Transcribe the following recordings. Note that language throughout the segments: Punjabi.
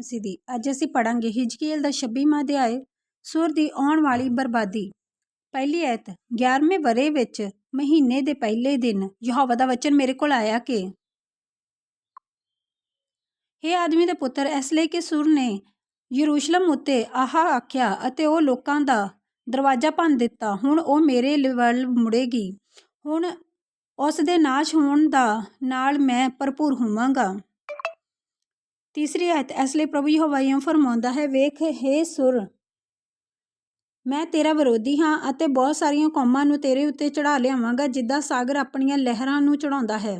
ਮਸੀਹ ਦੀ ਅੱਜ ਅਸੀਂ ਪੜਾਂਗੇ ਹਿਜਕੀਏਲ ਦਾ 26ਵਾਂ ਅਧਿਆਇ, ਸੁਰ ਦੀ ਆਉਣ ਵਾਲੀ ਬਰਬਾਦੀ। ਪਹਿਲੀ ਐਤ 11ਵੇਂ ਵਰੇ ਵਿੱਚ ਮਹੀਨੇ ਦੇ ਪਹਿਲੇ ਦਿਨ ਯਹੋਵਾ ਦਾ ਵਚਨ ਮੇਰੇ ਕੋਲ ਆਇਆ ਕਿ हे ਆਦਮੀ ਦੇ ਪੁੱਤਰ, ਇਸ ਲਈ ਕਿ ਸੁਰ ਨੇ ਯਰੂਸ਼ਲਮ ਉੱਤੇ ਆਹਾ ਆਖਿਆ ਅਤੇ ਉਹ ਲੋਕਾਂ ਦਾ ਦਰਵਾਜ਼ਾ ਭੰਨ ਦਿੱਤਾ। ਹੁਣ ਉਹ ਮੇਰੇ ਵੱਲ ਮੁੜੇਗੀ। ਹੁਣ ਉਸ ਦੇ ਨਾਸ਼ ਹੋਣ ਦਾ ਨਾਲ ਮੈਂ ਭਰਪੂਰ ਹੋਵਾਂਗਾ। ਤੀਸਰੀ ਆਇਤ, ਇਸ ਲਈ ਪ੍ਰਭੂ ਯਹੋਵਾ ਇਉਂ ਫਰਮਾਉਂਦਾ ਹੈ, ਵੇਖ, ਹੇ ਸੁਰ, ਮੈਂ ਤੇਰਾ ਵਿਰੋਧੀ ਹਾਂ ਅਤੇ ਬਹੁਤ ਸਾਰੀਆਂ ਕੌਮਾਂ ਨੂੰ ਤੇਰੇ ਉੱਤੇ ਚੜਾ ਲਿਆਵਾਂਗਾ, ਜਿੱਦਾਂ ਸਾਗਰ ਆਪਣੀਆਂ ਲਹਿਰਾਂ ਨੂੰ ਚੜਾਉਂਦਾ ਹੈ।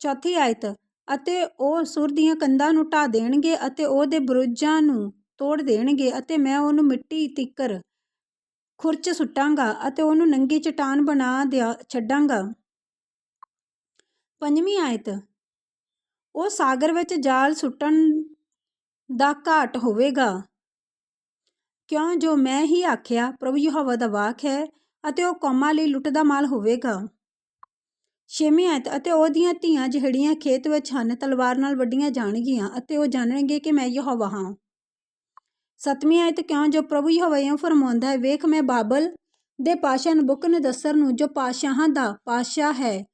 ਚੌਥੀ ਆਇਤ, ਅਤੇ ਉਹ ਸੁਰ ਦੀਆਂ ਕੰਧਾਂ ਨੂੰ ਢਾ ਦੇਣਗੇ ਅਤੇ ਉਹਦੇ ਬੁਰਜਾਂ ਨੂੰ ਤੋੜ ਦੇਣਗੇ ਅਤੇ ਮੈਂ ਉਹਨੂੰ ਮਿੱਟੀ ਤਿੱਕਰ ਖੁਰਚ ਸੁੱਟਾਂਗਾ ਅਤੇ ਉਹਨੂੰ ਨੰਗੀ ਚਟਾਨ ਬਣਾ ਦਿਆ ਛੱਡਾਂਗਾ। ਪੰਜਵੀਂ ਆਇਤ ਉਹ ਸਾਗਰ ਵਿੱਚ ਜਾਲ ਸੁੱਟਣ ਦਾ ਘਾਟ ਹੋਵੇਗਾ। ਕਿਉਂ? ਜੋ ਮੈਂ ਹੀ ਆਖਿਆ, ਪ੍ਰਭੂ ਯਹੋਵਾ ਦਾ ਵਾਕ ਹੈ ਅਤੇ ਉਹ ਕੌਮਾਂ ਲਈ ਲੁੱਟ ਦਾ ਮਾਲ ਹੋਵੇਗਾ। ਛੇਵੀਂ ਆਇਤ, ਅਤੇ ਉਹਦੀਆਂ ਧੀਆਂ ਜਿਹੜੀਆਂ ਖੇਤ ਵਿੱਚ ਹਨ, ਤਲਵਾਰ ਨਾਲ ਵੱਡੀਆਂ ਜਾਣਗੀਆਂ ਅਤੇ ਉਹ ਜਾਣਨਗੇ ਕਿ ਮੈਂ ਯਹੋਵਾ ਹਾਂ। ਸਤਵੀਂ ਆਇਤ, ਕਿਉਂ? ਜੋ ਪ੍ਰਭੂ ਯਹੋਵਾ ਇਉਂ ਫਰਮਾਉਂਦਾ ਹੈ, ਵੇਖ ਮੈਂ ਬਾਬਲ ਦੇ ਪਾਸ਼ਾ ਨਬੁਕਨਦਸਰ ਨੂੰ, ਜੋ ਪਾਸ਼ਾਹਾਂ ਦਾ ਪਾਸ਼ਾ ਹੈ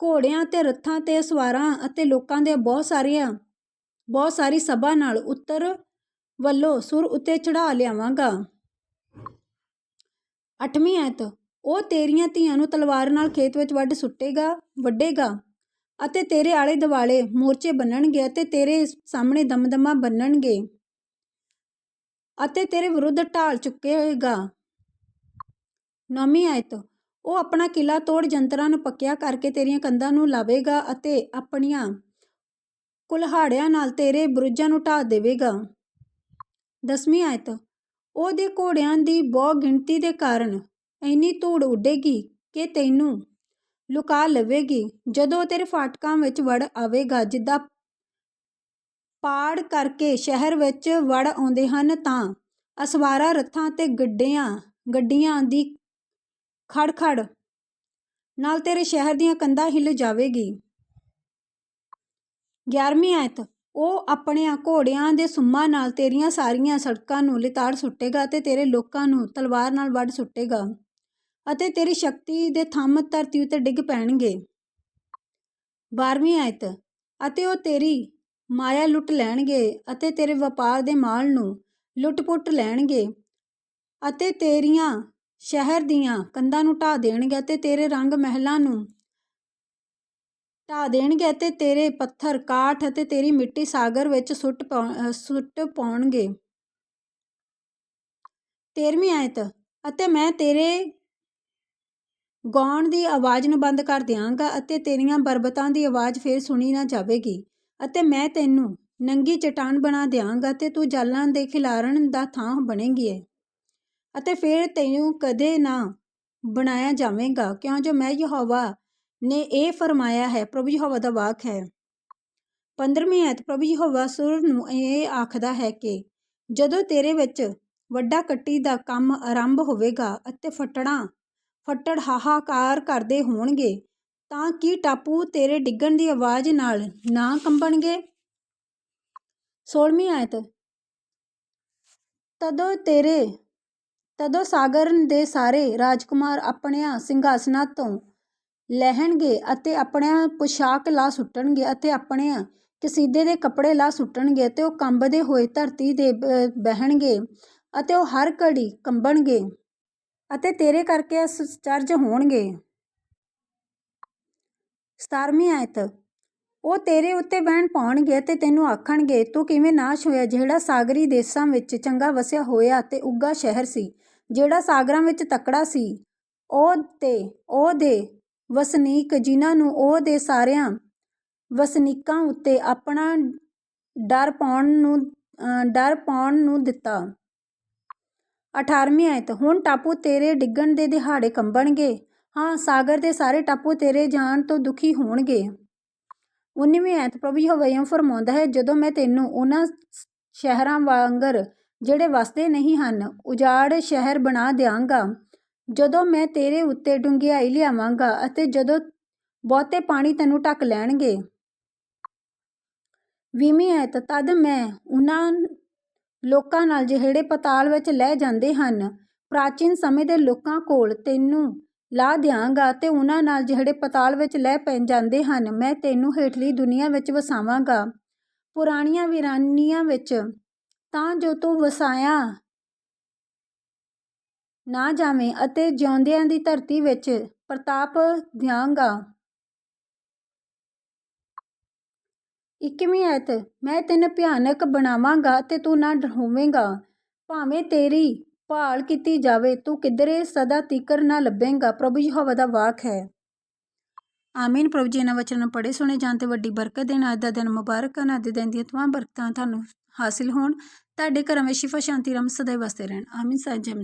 ਘੋੜਿਆਂ ਤੇ ਰੱਥਾਂ ਤੇ ਸਵਾਰਾਂ ਅਤੇ ਲੋਕਾਂ ਦੇ ਬਹੁਤ ਸਾਰੀਆਂ, ਬਹੁਤ ਸਾਰੀ ਸਭਾ ਨਾਲ ਉੱਤਰ ਵੱਲੋਂ ਸੁਰ ਉੱਤੇ ਚੜ੍ਹਾ ਲਿਆਵਾਂਗਾ। ਅੱਠਵੀਂ ਐਤ, ਉਹ ਤੇਰੀਆਂ ਧੀਆਂ ਨੂੰ ਤਲਵਾਰ ਨਾਲ ਖੇਤ ਵਿੱਚ ਵੱਢ ਸੁੱਟੇਗਾ, ਵੱਢੇਗਾ ਅਤੇ ਤੇਰੇ ਆਲੇ ਦੁਆਲੇ ਮੋਰਚੇ ਬੰਨਣਗੇ ਅਤੇ ਤੇਰੇ ਸਾਹਮਣੇ ਦਮਦਮਾ ਬੰਨਣਗੇ ਅਤੇ ਤੇਰੇ ਵਿਰੁੱਧ ਢਾਲ ਚੁੱਕੇਗਾ। ਨੌਵੀਂ ਆਇਤ ਉਹ ਆਪਣਾ ਕਿਲਾ ਤੋੜ ਜੰਤਰਾਂ ਨੂੰ ਪੱਕਿਆ ਕਰਕੇ ਤੇਰੀਆਂ ਕੰਧਾਂ ਨੂੰ ਲਾਵੇਗਾ ਅਤੇ ਆਪਣੀਆਂ ਕੁਲਹਾੜਿਆਂ ਨਾਲ ਤੇਰੇ ਬੁਰਜਾਂ ਨੂੰ ਢਾਹ ਦੇਵੇਗਾ। ਦਸਵੀਂ ਆਇਤ। ਉਹਦੇ ਘੋੜਿਆਂ ਦੀ ਬਹੁ ਗਿਣਤੀ ਦੇ ਕਾਰਨ ਇੰਨੀ ਧੂੜ ਉੱਡੇਗੀ ਕਿ ਤੈਨੂੰ ਲੁਕਾ ਲਵੇਗੀ। ਜਦੋਂ ਤੇਰੇ ਫਾਟਕਾਂ ਵਿੱਚ ਵੜ ਆਵੇਗਾ, ਜਿੱਦਾਂ ਪਾੜ ਕਰਕੇ ਸ਼ਹਿਰ ਵਿੱਚ ਵੜ ਆਉਂਦੇ ਹਨ, ਤਾਂ ਅਸਵਾਰਾ, ਰੱਥਾਂ ਤੇ ਗੱਡਿਆਂ, ਗੱਡੀਆਂ ਦੀ ਖੜ-ਖੜ ਨਾਲ ਤੇਰੇ ਸ਼ਹਿਰ ਦੀਆਂ ਕੰਧਾਂ ਹਿੱਲ ਜਾਵੇਗੀ। 11ਵੀਂ ਆਇਤ, ਉਹ ਆਪਣਿਆਂ ਘੋੜਿਆਂ ਦੇ ਸੁੰਮਾਂ ਨਾਲ ਤੇਰੀਆਂ ਸਾਰੀਆਂ ਸੜਕਾਂ ਨੂੰ ਲਿਤਾੜ ਸੁੱਟੇਗਾ ਅਤੇ ਤੇਰੇ ਲੋਕਾਂ ਨੂੰ ਤਲਵਾਰ ਨਾਲ ਵੱਢ ਸੁੱਟੇਗਾ ਅਤੇ ਤੇਰੀ ਸ਼ਕਤੀ ਦੇ ਥੰਮ ਧਰਤੀ ਉੱਤੇ ਡਿੱਗ ਪੈਣਗੇ। 12ਵੀਂ ਆਇਤ, ਅਤੇ ਉਹ ਤੇਰੀ ਮਾਇਆ ਲੁੱਟ ਲੈਣਗੇ ਅਤੇ ਤੇਰੇ ਵਪਾਰ ਦੇ ਮਾਲ ਨੂੰ ਲੁੱਟ-ਪੁੱਟ ਲੈਣਗੇ ਅਤੇ ਤੇਰੀਆਂ ਸ਼ਹਿਰ ਦੀਆਂ ਕੰਧਾਂ ਨੂੰ ਢਾਹ ਦੇਣਗੇ ਅਤੇ ਤੇਰੇ ਰੰਗ ਮਹਿਲਾਂ ਨੂੰ। ਢਾ ਦੇਣਗੇ ਅਤੇ ਤੇਰੇ ਪੱਥਰ ਕਾਠ ਅਤੇ ਤੇਰੀ ਮਿੱਟੀ ਸਾਗਰ ਵਿੱਚ ਸੁੱਟ ਸੁੱਟ ਪਾਉਣਗੇ। ਤੇਰਵੀਂ ਆਇਤ, ਅਤੇ ਮੈਂ ਤੇਰੇ ਗਾਉਣ ਦੀ ਆਵਾਜ਼ ਨੂੰ ਬੰਦ ਕਰ ਦਿਆਂਗਾ ਅਤੇ ਤੇਰੀਆਂ ਬਰਬਤਾਂ ਦੀ ਆਵਾਜ਼ ਫੇਰ ਸੁਣੀ ਨਾ ਜਾਵੇਗੀ। ਅਤੇ ਮੈਂ ਤੈਨੂੰ ਨੰਗੀ ਚਟਾਨ ਬਣਾ ਦਿਆਂਗਾ ਤੇ ਤੂੰ ਜਾਲਾਂ ਦੇ ਖਿਲਾਰਨ ਦਾ ਥਾਂ ਬਣੇਗੀ ਅਤੇ ਫਿਰ ਤੈਨੂੰ ਕਦੇ ਨਾ ਬਣਾਇਆ ਜਾਵੇਗਾ। ਕਿਉਂ? ਜੋ ਮੈਂ ਯਹੋਵਾ ਨੇ ਇਹ ਫਰਮਾਇਆ ਹੈ, ਪ੍ਰਭੂ ਯਹੋਵਾ ਦਾ ਵਾਕ ਹੈ। 15ਵੀਂ ਐਤ ਪ੍ਰਭੂ ਯਹੋਵਾ ਸੁਰ ਨੂੰ ਇਹ ਆਖਦਾ ਹੈ ਕਿ ਜਦੋਂ ਤੇਰੇ ਵਿੱਚ ਵੱਡਾ ਕੱਟੀ ਦਾ ਕੰਮ ਆਰੰਭ ਹੋਵੇਗਾ ਅਤੇ ਫਟੜਾਂ, ਫੱਟੜ ਹਾਹਾਕਾਰ ਕਰਦੇ ਹੋਣਗੇ, ਤਾਂ ਕੀ ਟਾਪੂ ਤੇਰੇ ਡਿੱਗਣ ਦੀ ਆਵਾਜ਼ ਨਾਲ ਨਾ ਕੰਬਣਗੇ? 16ਵੀਂ ਆਇਤ, ਤਦੋਂ ਤੇਰੇ ਤਦੋਂ ਸਾਗਰ ਦੇ ਸਾਰੇ ਰਾਜਕੁਮਾਰ ਆਪਣਿਆਂ ਸਿੰਘਾਸਨਾਂ ਤੋਂ ਲਹਿਣਗੇ ਅਤੇ ਆਪਣਿਆਂ ਪੁਸ਼ਾਕ ਲਾਹ ਸੁੱਟਣਗੇ ਅਤੇ ਆਪਣੇ ਕਸੀਦੇ ਦੇ ਕੱਪੜੇ ਲਾ ਸੁੱਟਣਗੇ ਅਤੇ ਉਹ ਕੰਬਦੇ ਹੋਏ ਧਰਤੀ ਦੇ ਬਹਿਣਗੇ ਅਤੇ ਉਹ ਹਰ ਘੜੀ ਕੰਬਣਗੇ ਅਤੇ ਤੇਰੇ ਕਰਕੇ ਅਸਚਰਜ ਹੋਣਗੇ। 17ਵੀਂ ਆਇਤ। ਉਹ ਤੇਰੇ ਉੱਤੇ ਵਹਿਣ ਪਾਉਣਗੇ ਤੇ ਤੈਨੂੰ ਆਖਣਗੇ, ਤੂੰ ਕਿਵੇਂ ਨਾਸ਼ ਹੋਇਆ ਜਿਹੜਾ ਸਾਗਰੀ ਦੇਸ਼ਾਂ ਵਿੱਚ ਚੰਗਾ ਵਸਿਆ ਹੋਇਆ ਤੇ ਉੱਗਾ ਸ਼ਹਿਰ ਸੀ? ਜਿਹੜਾ ਸਾਗਰਾਂ ਵਿੱਚ ਤਕੜਾ ਸੀ, ਉਹ ਤੇ ਉਹ ਦੇ ਵਸਨੀਕ ਜਿਨ੍ਹਾਂ ਨੂੰ ਉਹ ਦੇ ਸਾਰਿਆਂ ਵਸਨੀਕਾਂ ਉੱਤੇ ਆਪਣਾ ਡਰ ਪਾਉਣ ਨੂੰ ਡਰ ਪਾਉਣ ਨੂੰ ਦਿੱਤਾ। 18ਵੀਂ ਆਇਤ, ਹੁਣ ਟਾਪੂ ਤੇਰੇ ਡਿੱਗਣ ਦੇ ਦਿਹਾੜੇ ਕੰਬਣਗੇ। ਹਾਂ, ਸਾਗਰ ਦੇ ਸਾਰੇ ਟਾਪੂ ਤੇਰੇ ਜਾਣ ਤੋਂ ਦੁਖੀ ਹੋਣਗੇ। 19ਵੀਂ ਆਇਤ, ਪ੍ਰਭੂ ਯਹੋਵਾ ਫਰਮਾਉਂਦਾ ਹੈ, ਜਦੋਂ ਮੈਂ ਤੈਨੂੰ ਉਹਨਾਂ ਸ਼ਹਿਰਾਂ ਵਾਂਗਰ ਜਿਹੜੇ ਵਸਦੇ ਨਹੀਂ ਹਨ, ਉਜਾੜ ਸ਼ਹਿਰ ਬਣਾ ਦਿਆਂਗਾ। ਜਦੋਂ ਮੈਂ ਤੇਰੇ ਉੱਤੇ ਡੁੰਗਿਆਈ ਲਿਆਵਾਂਗਾ ਅਤੇ ਜਦੋਂ ਬਹੁਤੇ ਪਾਣੀ ਤੈਨੂੰ ਢੱਕ ਲੈਣਗੇ। ਵੀਹਵੀਂ ਆਇਤ ਤਦ ਮੈਂ ਉਹਨਾਂ ਲੋਕਾਂ ਨਾਲ ਜਿਹੜੇ ਪਤਾਲ ਵਿੱਚ ਲੈ ਜਾਂਦੇ ਹਨ, ਪ੍ਰਾਚੀਨ ਸਮੇਂ ਦੇ ਲੋਕਾਂ ਕੋਲ ਤੈਨੂੰ ਲਾ ਦਿਆਂਗਾ ਤੇ ਉਹਨਾਂ ਨਾਲ ਜਿਹੜੇ ਪਤਾਲ ਵਿੱਚ ਲੈ ਪੈ ਜਾਂਦੇ ਹਨ, ਮੈਂ ਤੈਨੂੰ ਹੇਠਲੀ ਦੁਨੀਆ ਵਿੱਚ ਵਸਾਵਾਂਗਾ। ਪੁਰਾਣੀਆਂ ਵੀਰਾਨੀਆਂ ਵਿੱਚ ਤਾਂ ਜੋ ਤੂੰ ਵਸਾਇਆ। ਨਾ ਜਾਵੇਂ ਅਤੇ ਜਿਉਂਦਿਆਂ ਦੀ ਧਰਤੀ ਵਿੱਚ ਪ੍ਰਤਾਪ ਦਿਆਂਗਾ। ਇੱਕੀਵੀਂ ਐਤ ਮੈਂ ਤੈਨੂੰ ਭਿਆਨਕ ਬਣਾਵਾਂਗਾ ਤੇ ਤੂੰ ਨਾ ਡਰੋਵੇਂਗਾ। ਭਾਵੇਂ ਤੇਰੀ ਭਾਲ ਕੀਤੀ ਜਾਵੇ, ਤੂੰ ਕਿਧਰੇ ਸਦਾ ਤੀਕਰ ਨਾ ਲੱਭੇਂਗਾ। ਪ੍ਰਭੂ ਯਹੋਵਾ ਦਾ ਵਾਕ ਹੈ। ਆਮੀਨ, ਪ੍ਰਭੂ ਜੀ, ਇਹਨਾਂ ਵਚਨਾਂ ਨੂੰ ਪੜ੍ਹੇ, ਸੁਣੇ, ਜਾਣ ਤੇ ਵੱਡੀ ਬਰਕਤ ਦੇਣ। ਅੱਜ ਦਾ ਦਿਨ ਮੁਬਾਰਕ ਹਨ ਅੱਜ ਦੇ ਦਿਨ ਦੀਆਂ ਤਮਾਮ ਬਰਕਤਾਂ ਤੁਹਾਨੂੰ ਹਾਸਿਲ ਹੋਣ। ਤੁਹਾਡੇ ਘਰਾਂ ਵਿੱਚ ਸ਼ਿਫਾ, ਸ਼ਾਂਤੀ ਰਮ ਸਦਾ ਵਸਦੇ ਰਹਿਣ। ਆਮੀਨ ਸਾਹਿਬ ਜੈ